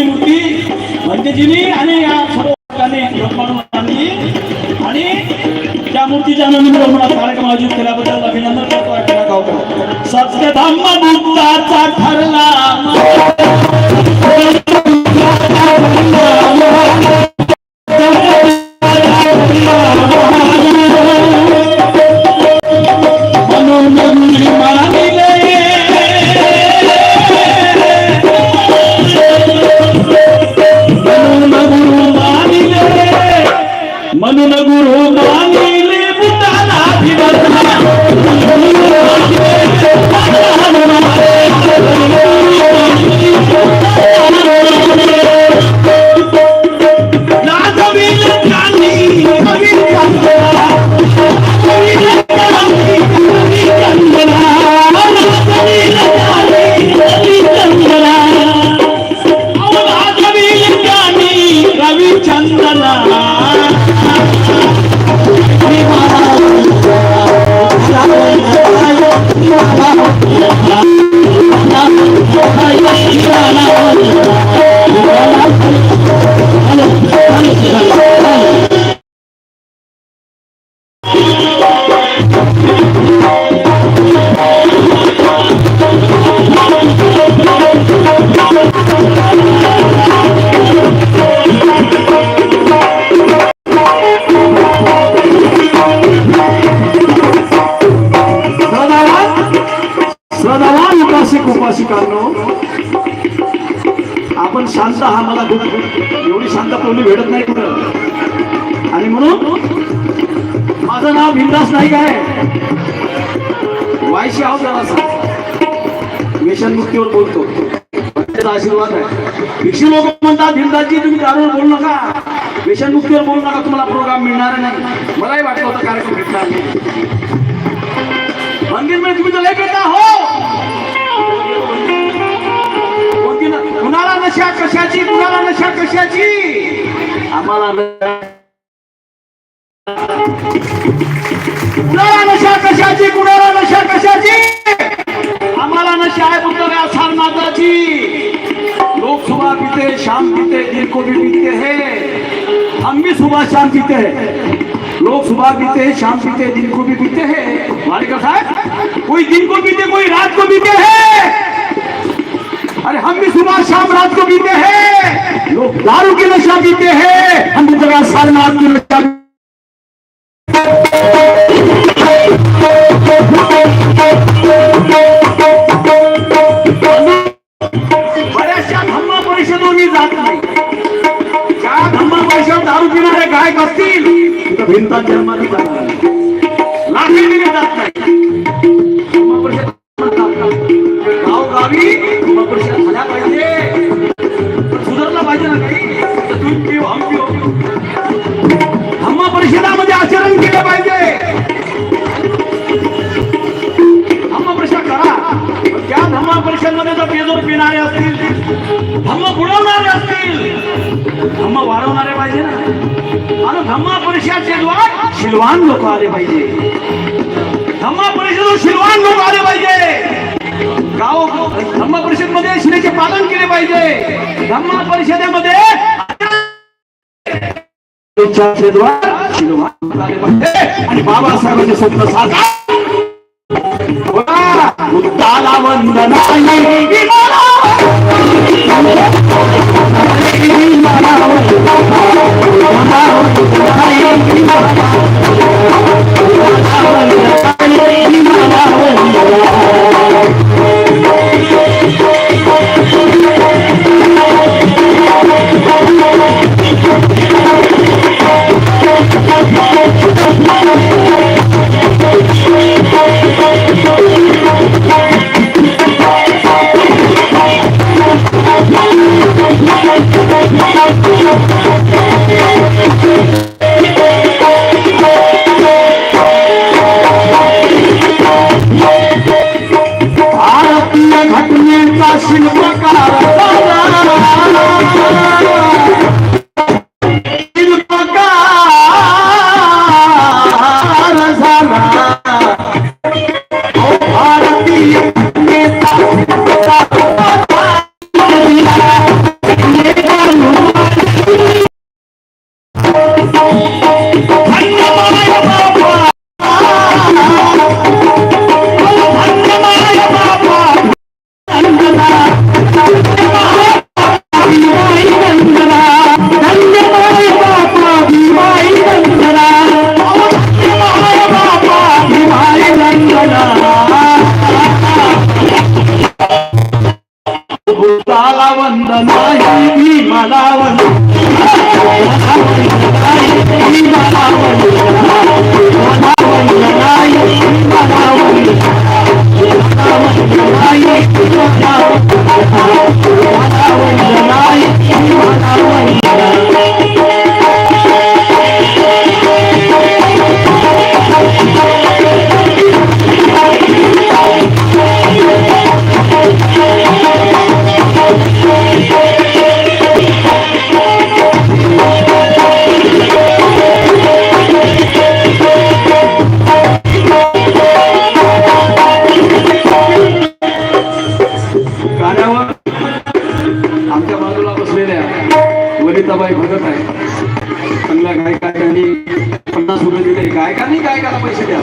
एवढी मूर्ती म्हणजे जिनी आणि या सर्व आणली आणि त्या मूर्तीच्या आनंद मला कार्यक्रम आयोजित केल्याबद्दल अभिनंदन करतो. सत्य धम्म ठरला. I'm उपासिकांनो आपण शांत हा मला एवढी शांत कोणी भेटत नाही कुठं. आणि म्हणून माझं नाव भिंदास नाही काय वायशी आहोत जरासा व्यसनमुक्तीवर बोलतो. त्याचा आशीर्वाद आहे. भिक्षू लोक म्हणतात भिंदाची तुम्ही दारूवर बोलू नका. व्यसनमुक्तीवर बोलू नका तुम्हाला प्रोग्राम मिळणार नाही. मलाही वाटलं होतं कार्यक्रम भेटणार नाही मंदिरमध्ये तुम्ही तर लय करता हो! कुणाला नशा कशाची कुणाला नशा कशाची आम्हाला न- कुणाला नशा कशाची कुणाला नशा कशाची आम्हाला नशा आहे पुत्र सारनाथाची लोग सुबह पीते शाम पीते दिन को भी पीते हैं हम भी सुबह शाम पीते हैं लोग सुबह पीते हैं शाम पीते हैं दिन को भी पीते हैं मालिका साहब कोई दिन को पीते कोई रात को पीते हैं अरे हम भी सुबह शाम रात को पीते हैं। दारू की नशा पीते हैं। हम भी जगह सारनाथ की नशा बऱ्याचशा धम्म परिषदोनी जात नाही ज्या धम्म परिषद दारू पिणारे गायक असतील भिंता जन्माला परिषदमध्ये जर पिणारे असतील धम्म बुडवणारे असतील धम्म वाढवणारे पाहिजे ना. आणि धम्मा परिषदचे द्वार शिलवान लोक आले पाहिजे. धम्मा परिषद शिलवान लोक आले पाहिजे. गाव धम्म परिषदमध्ये शिलेचे पालन केले पाहिजे. धम्मा परिषदेमध्ये द्वार शिलवान आले पाहिजे. आणि बाबासाहेबांचे स्वप्न साधा ఉత్తాల వందనాయి கரவத்தாரா Mama. वनिताबाई भगत आहे. चांगल्या गायकांनी पन्नास रुपये दिले. गायकांनी गायकाला पैसे द्या.